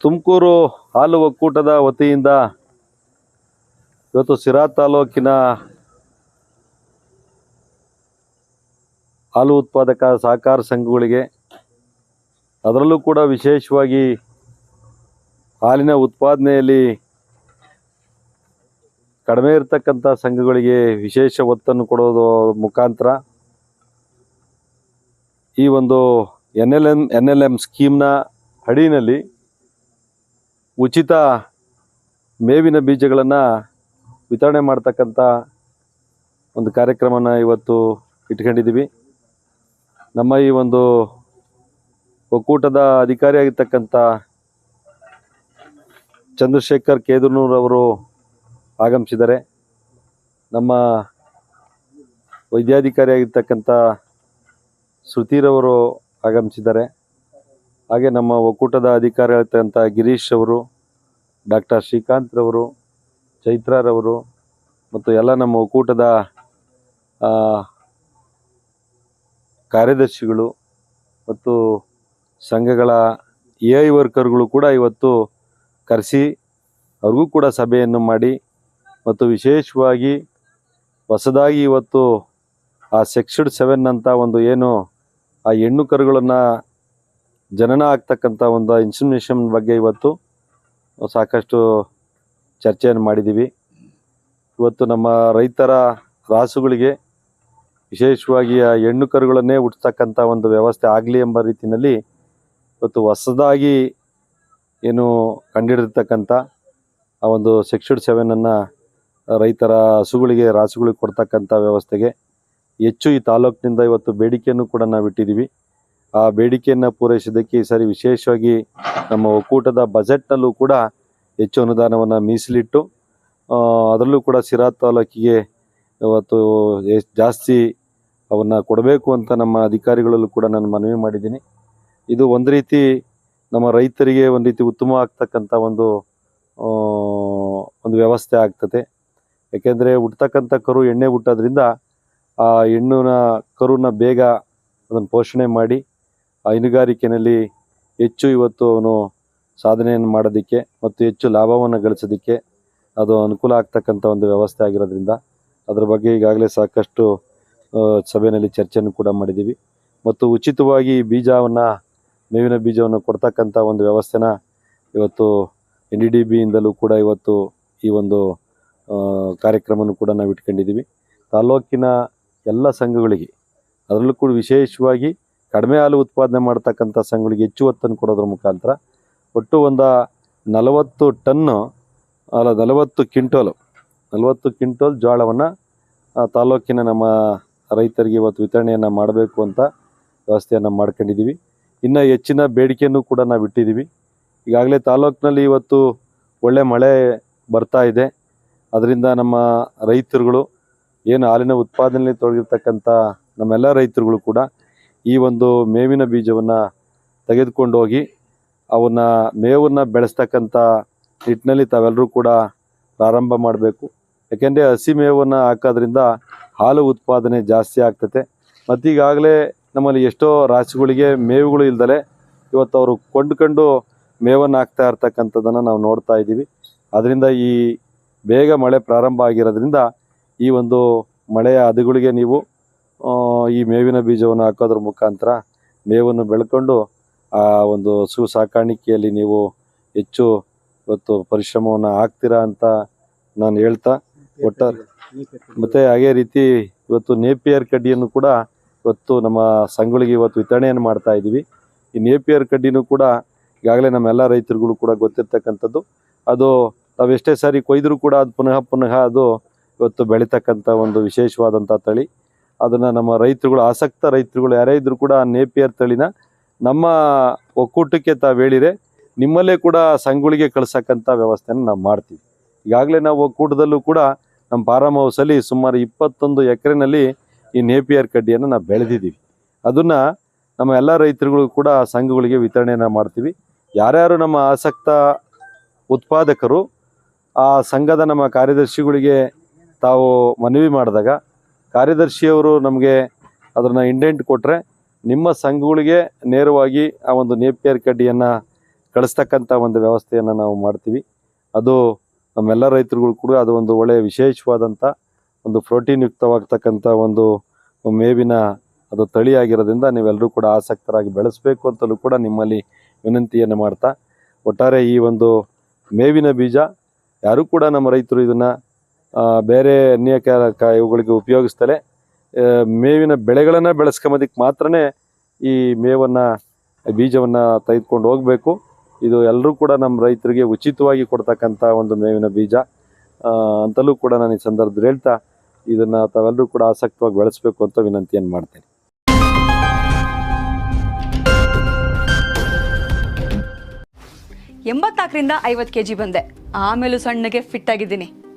ತುಮಕೂರು ಹಾಲು ಒಕ್ಕೂಟದ ವತಿಯಿಂದ ಇವತ್ತು ಸಿರಾ ತಾಲೂಕಿನ ಹಾಲು ಉತ್ಪಾದಕ ಸಹಕಾರ ಸಂಘಗಳಿಗೆ ಅದರಲ್ಲೂ ಕೂಡ ವಿಶೇಷವಾಗಿ ಹಾಲಿನ ಉತ್ಪಾದನೆಯಲ್ಲಿ ಕಡಿಮೆ ಇರತಕ್ಕಂಥ ಸಂಘಗಳಿಗೆ ವಿಶೇಷ ಒತ್ತನ್ನು ಕೊಡೋದು ಮುಖಾಂತರ ಈ ಒಂದು N L M N L M ಸ್ಕೀಮ್ನ ಅಡಿನಲ್ಲಿ ಉಚಿತ ಮೇವಿನ ಬೀಜಗಳನ್ನು ವಿತರಣೆ ಮಾಡ್ತಕ್ಕಂಥ ಒಂದು ಕಾರ್ಯಕ್ರಮನ ಇವತ್ತು ಇಟ್ಕೊಂಡಿದ್ದೀವಿ. ನಮ್ಮ ಈ ಒಂದು ಒಕ್ಕೂಟದ ಅಧಿಕಾರಿಯಾಗಿರ್ತಕ್ಕಂಥ ಚಂದ್ರಶೇಖರ್ ಕೇದರ್ನೂರವರು ಆಗಮಿಸಿದ್ದಾರೆ. ನಮ್ಮ ವೈದ್ಯಾಧಿಕಾರಿಯಾಗಿರ್ತಕ್ಕಂಥ ಶ್ರುತಿರವರು ಆಗಮಿಸಿದ್ದಾರೆ. ಹಾಗೆ ನಮ್ಮ ಒಕ್ಕೂಟದ ಅಧಿಕಾರಿ ಆಗಿರ್ತಕ್ಕಂಥ ಗಿರೀಶ್ ಅವರು, ಡಾಕ್ಟರ್ ಶ್ರೀಕಾಂತ್ರವರು ಚೈತ್ರಾರವರು ಮತ್ತು ಎಲ್ಲ ನಮ್ಮ ಒಕ್ಕೂಟದ ಕಾರ್ಯದರ್ಶಿಗಳು ಮತ್ತು ಸಂಘಗಳ ಎ ಐ ವರ್ಕರ್ಗಳು ಕೂಡ ಇವತ್ತು ಕರೆಸಿ ಅವ್ರಿಗೂ ಕೂಡ ಸಭೆಯನ್ನು ಮಾಡಿ ಮತ್ತು ವಿಶೇಷವಾಗಿ ಹೊಸದಾಗಿ ಇವತ್ತು ಆ ಸೆಕ್ಷಡ್ ಸೆವೆನ್ ಅಂತ ಒಂದು ಏನು ಆ ಹೆಣ್ಣು ಕರುಗಳನ್ನು ಜನನ ಆಗ್ತಕ್ಕಂಥ ಒಂದು ಇನ್ಸಿಮಿನೇಷನ್ ಬಗ್ಗೆ ಇವತ್ತು ಸಾಕಷ್ಟು ಚರ್ಚೆಯನ್ನು ಮಾಡಿದ್ದೀವಿ. ಇವತ್ತು ನಮ್ಮ ರೈತರ ರಾಸುಗಳಿಗೆ ವಿಶೇಷವಾಗಿ ಆ ಹೆಣ್ಣು ಕರುಗಳನ್ನೇ ಹುಟ್ಟತಕ್ಕಂಥ ಒಂದು ವ್ಯವಸ್ಥೆ ಆಗಲಿ ಎಂಬ ರೀತಿಯಲ್ಲಿ ಇವತ್ತು ಹೊಸದಾಗಿ ಏನು ಕಂಡಿಡಿರ್ತಕ್ಕಂಥ ಆ ಒಂದು ಸೆಕ್ಷಡ್ ಸೆವೆನನ್ನು ರೈತರ ಹಸುಗಳಿಗೆ, ರಾಸುಗಳಿಗೆ ಕೊಡ್ತಕ್ಕಂಥ ವ್ಯವಸ್ಥೆಗೆ ಹೆಚ್ಚು ಈ ತಾಲೂಕಿನಿಂದ ಇವತ್ತು ಬೇಡಿಕೆಯನ್ನು ಕೂಡ ನಾವು ಇಟ್ಟಿದ್ದೀವಿ ಆ ಬೇಡಿಕೆಯನ್ನು ಪೂರೈಸಿದ್ದಕ್ಕೆ ಈ ಸಾರಿ ವಿಶೇಷವಾಗಿ ನಮ್ಮ ಒಕ್ಕೂಟದ ಬಜೆಟ್ನಲ್ಲೂ ಕೂಡ ಹೆಚ್ಚು ಅನುದಾನವನ್ನು ಮೀಸಲಿಟ್ಟು ಅದರಲ್ಲೂ ಕೂಡ ಸಿರಾ ತಾಲೂಕಿಗೆ ಇವತ್ತು ಜಾಸ್ತಿ ಅವನ್ನ ಕೊಡಬೇಕು ಅಂತ ನಮ್ಮ ಅಧಿಕಾರಿಗಳಲ್ಲೂ ಕೂಡ ನಾನು ಮನವಿ ಮಾಡಿದ್ದೀನಿ. ಇದು ಒಂದು ರೀತಿ ನಮ್ಮ ರೈತರಿಗೆ ಒಂದು ರೀತಿ ಉತ್ತಮ ಆಗ್ತಕ್ಕಂಥ ಒಂದು ಒಂದು ವ್ಯವಸ್ಥೆ ಆಗ್ತದೆ. ಯಾಕೆಂದರೆ ಹುಟ್ಟತಕ್ಕಂಥ ಕರು ಎಣ್ಣೆ ಹುಟ್ಟೋದ್ರಿಂದ ಆ ಹೆಣ್ಣುನ ಕರುನ ಬೇಗ ಅದನ್ನು ಪೋಷಣೆ ಮಾಡಿ ಹೈನುಗಾರಿಕೆಯಲ್ಲಿ ಹೆಚ್ಚು ಇವತ್ತು ಅವನು ಸಾಧನೆಯನ್ನು ಮಾಡೋದಕ್ಕೆ ಮತ್ತು ಹೆಚ್ಚು ಲಾಭವನ್ನು ಗಳಿಸೋದಕ್ಕೆ ಅದು ಅನುಕೂಲ ಆಗ್ತಕ್ಕಂಥ ಒಂದು ವ್ಯವಸ್ಥೆ ಆಗಿರೋದ್ರಿಂದ ಅದರ ಬಗ್ಗೆ ಈಗಾಗಲೇ ಸಾಕಷ್ಟು ಸಭೆಯಲ್ಲಿ ಚರ್ಚೆಯನ್ನು ಕೂಡ ಮಾಡಿದ್ದೀವಿ. ಮತ್ತು ಉಚಿತವಾಗಿ ಬೀಜವನ್ನು, ಮೇವಿನ ಬೀಜವನ್ನು ಕೊಡ್ತಕ್ಕಂಥ ಒಂದು ವ್ಯವಸ್ಥೆನ ಇವತ್ತು ಎನ್ ಡಿ ಡಿ ಬಿಯಿಂದಲೂ ಕೂಡ ಇವತ್ತು ಈ ಒಂದು ಕಾರ್ಯಕ್ರಮವನ್ನು ಕೂಡ ನಾವು ಇಟ್ಕೊಂಡಿದ್ದೀವಿ ತಾಲೂಕಿನ ಎಲ್ಲ ಸಂಘಗಳಿಗೆ ಅದರಲ್ಲೂ ಕೂಡ ವಿಶೇಷವಾಗಿ ಕಡಿಮೆ ಹಾಲು ಉತ್ಪಾದನೆ ಮಾಡ್ತಕ್ಕಂಥ ಸಂಘಗಳಿಗೆ ಹೆಚ್ಚು ಒತ್ತನ್ನು ಕೊಡೋದ್ರ ಮುಖಾಂತರ ಒಟ್ಟು ಒಂದು ನಲವತ್ತು ಟನ್ನು, ಅಲ್ಲ ನಲವತ್ತು ಕ್ವಿಂಟೋಲು, ನಲವತ್ತು ಕ್ವಿಂಟೋಲ್ ಜೋಳವನ್ನು ತಾಲೂಕಿನ ನಮ್ಮ ರೈತರಿಗೆ ಇವತ್ತು ವಿತರಣೆಯನ್ನು ಮಾಡಬೇಕು ಅಂತ ವ್ಯವಸ್ಥೆಯನ್ನು ಮಾಡ್ಕೊಂಡಿದ್ದೀವಿ ಇನ್ನು ಹೆಚ್ಚಿನ ಬೇಡಿಕೆಯನ್ನು ಕೂಡ ನಾವು ಇಟ್ಟಿದ್ದೀವಿ ಈಗಾಗಲೇ ತಾಲೂಕಿನಲ್ಲಿ ಇವತ್ತು ಒಳ್ಳೆ ಮಳೆ ಬರ್ತಾ ಇದೆ. ಅದರಿಂದ ನಮ್ಮ ರೈತರುಗಳು ಏನು ಹಾಲಿನ ಉತ್ಪಾದನೆಯಲ್ಲಿ ತೊಡಗಿರ್ತಕ್ಕಂಥ ನಮ್ಮೆಲ್ಲ ರೈತರುಗಳು ಕೂಡ ಈ ಒಂದು ಮೇವಿನ ಬೀಜವನ್ನು ತೆಗೆದುಕೊಂಡು ಹೋಗಿ ಅವನ್ನ ಮೇವನ್ನು ಬೆಳೆಸ್ತಕ್ಕಂಥ ನಿಟ್ಟಿನಲ್ಲಿ ತಾವೆಲ್ಲರೂ ಕೂಡ ಪ್ರಾರಂಭ ಮಾಡಬೇಕು. ಯಾಕೆಂದರೆ ಹಸಿ ಮೇವನ್ನು ಹಾಕೋದ್ರಿಂದ ಹಾಲು ಉತ್ಪಾದನೆ ಜಾಸ್ತಿ ಆಗ್ತದೆ ಮತ್ತು ಈಗಾಗಲೇ ನಮ್ಮಲ್ಲಿ ಎಷ್ಟೋ ರಾಶಿಗಳಿಗೆ ಮೇವುಗಳು ಇಲ್ದಲೆ ಇವತ್ತು ಅವರು ಕೊಂಡ್ಕೊಂಡು ಮೇವನ್ನು ಹಾಕ್ತಾ ಇರ್ತಕ್ಕಂಥದ್ದನ್ನು ನಾವು ನೋಡ್ತಾ ಇದ್ದೀವಿ. ಅದರಿಂದ ಈ ಬೇಗ ಮಳೆ ಪ್ರಾರಂಭ ಆಗಿರೋದ್ರಿಂದ ಈ ಒಂದು ಮಳೆಯ ಹದಗಳಿಗೆ ನೀವು ಈ ಮೇವಿನ ಬೀಜವನ್ನು ಹಾಕೋದ್ರ ಮುಖಾಂತರ ಮೇವನ್ನು ಬೆಳ್ಕೊಂಡು ಆ ಒಂದು ಹಸು ಸಾಕಾಣಿಕೆಯಲ್ಲಿ ನೀವು ಹೆಚ್ಚು ಇವತ್ತು ಪರಿಶ್ರಮವನ್ನು ಹಾಕ್ತೀರಾ ಅಂತ ನಾನು ಹೇಳ್ತಾ ಒಟ್ಟಾರೆ. ಮತ್ತು ಅದೇ ರೀತಿ ಇವತ್ತು ನೇಪಿಯರ್ ಕಡ್ಡಿಯನ್ನು ಕೂಡ ಇವತ್ತು ನಮ್ಮ ಸಂಘಗಳಿಗೆ ಇವತ್ತು ವಿತರಣೆಯನ್ನು ಮಾಡ್ತಾ ಇದ್ದೀವಿ. ಈ ನೇಪಿಯರ್ ಕಡ್ಡಿನೂ ಕೂಡ ಈಗಾಗಲೇ ನಮ್ಮೆಲ್ಲ ರೈತರುಗಳು ಕೂಡ ಗೊತ್ತಿರ್ತಕ್ಕಂಥದ್ದು. ಅದು ನಾವು ಎಷ್ಟೇ ಸಾರಿ ಕೊಯ್ದರೂ ಕೂಡ ಅದು ಪುನಃ ಪುನಃ ಅದು ಇವತ್ತು ಬೆಳೀತಕ್ಕಂಥ ಒಂದು ವಿಶೇಷವಾದಂಥ ತಳಿ. ಅದನ್ನು ನಮ್ಮ ರೈತರುಗಳು, ಆಸಕ್ತ ರೈತರುಗಳು ಯಾರೇ ಇದ್ದರೂ ಕೂಡ ಆ ನೇಪಿಯರ್ ತಳಿನ ನಮ್ಮ ಒಕ್ಕೂಟಕ್ಕೆ ತಾವು ಹೇಳಿರೆ, ನಿಮ್ಮಲ್ಲೇ ಕೂಡ ಸಂಘಗಳಿಗೆ ಕಳ್ಸಕ್ಕಂಥ ವ್ಯವಸ್ಥೆನ ನಾವು ಮಾಡ್ತೀವಿ. ಈಗಾಗಲೇ ನಾವು ಒಕ್ಕೂಟದಲ್ಲೂ ಕೂಡ ನಮ್ಮ ಫಾರಮ್ ಹೌಸಲ್ಲಿ ಸುಮಾರು ಇಪ್ಪತ್ತೊಂದು ಎಕರೆನಲ್ಲಿ ಈ ನೇಪಿಯರ್ ಕಡ್ಡಿಯನ್ನು ನಾವು ಬೆಳೆದಿದ್ದೀವಿ. ಅದನ್ನು ನಮ್ಮ ಎಲ್ಲ ರೈತರುಗಳು ಕೂಡ ಸಂಘಗಳಿಗೆ ವಿತರಣೆಯನ್ನು ಮಾಡ್ತೀವಿ. ಯಾರ್ಯಾರು ನಮ್ಮ ಆಸಕ್ತ ಉತ್ಪಾದಕರು, ಆ ಸಂಘದ ನಮ್ಮ ಕಾರ್ಯದರ್ಶಿಗಳಿಗೆ ತಾವು ಮನವಿ ಮಾಡಿದಾಗ ಕಾರ್ಯದರ್ಶಿಯವರು ನಮಗೆ ಅದನ್ನು ಇಂಡೆಂಟ್ ಕೊಟ್ಟರೆ ನಿಮ್ಮ ಸಂಘಗಳಿಗೆ ನೇರವಾಗಿ ಆ ಒಂದು ನೇಪಿಯರ್ ಕಡ್ಡಿಯನ್ನು ಕಳಿಸ್ತಕ್ಕಂಥ ಒಂದು ವ್ಯವಸ್ಥೆಯನ್ನು ನಾವು ಮಾಡ್ತೀವಿ. ಅದು ನಮ್ಮೆಲ್ಲ ರೈತರುಗಳು ಕೂಡ ಅದು ಒಂದು ಒಳ್ಳೆಯ ವಿಶೇಷವಾದಂಥ ಒಂದು ಪ್ರೋಟೀನ್ ಯುಕ್ತವಾಗ್ತಕ್ಕಂಥ ಒಂದು ಮೇವಿನ ಅದು ತಳಿಯಾಗಿರೋದ್ರಿಂದ ನೀವೆಲ್ಲರೂ ಕೂಡ ಆಸಕ್ತರಾಗಿ ಬೆಳೆಸಬೇಕು ಅಂತಲೂ ಕೂಡ ನಿಮ್ಮಲ್ಲಿ ವಿನಂತಿಯನ್ನು ಮಾಡ್ತಾ, ಒಟ್ಟಾರೆ ಈ ಒಂದು ಮೇವಿನ ಬೀಜ ಯಾರೂ ಕೂಡ ನಮ್ಮ ರೈತರು ಇದನ್ನು ಬೇರೆ ಅನ್ಯ ಇವುಗಳಿಗೆ ಉಪಯೋಗಿಸ್ತಲೇ ಮೇವಿನ ಬೆಳೆಗಳನ್ನು ಬೆಳೆಸ್ಕೊಂಬೋದಕ್ಕೆ ಮಾತ್ರನೇ ಈ ಮೇವನ್ನು, ಬೀಜವನ್ನು ತೆಗೆದುಕೊಂಡು ಹೋಗಬೇಕು. ಇದು ಎಲ್ಲರೂ ಕೂಡ ನಮ್ಮ ರೈತರಿಗೆ ಉಚಿತವಾಗಿ ಕೊಡ್ತಕ್ಕಂಥ ಒಂದು ಮೇವಿನ ಬೀಜ. ಅಂತಲೂ ಕೂಡ ನಾನು ಈ ಸಂದರ್ಭದಲ್ಲಿ ಹೇಳ್ತಾ, ಇದನ್ನು ತಾವೆಲ್ಲರೂ ಕೂಡ ಆಸಕ್ತವಾಗಿ ಬೆಳೆಸಬೇಕು ಅಂತ ವಿನಂತಿಯನ್ನು ಮಾಡ್ತೇನೆ. ಎಂಬತ್ನಾಲ್ಕರಿಂದ ಐವತ್ತು ಕೆ ಜಿ ಬಂದೆ. ಆಮೇಲೂ ಸಣ್ಣಗೆ ಫಿಟ್ ಆಗಿದ್ದೀನಿ.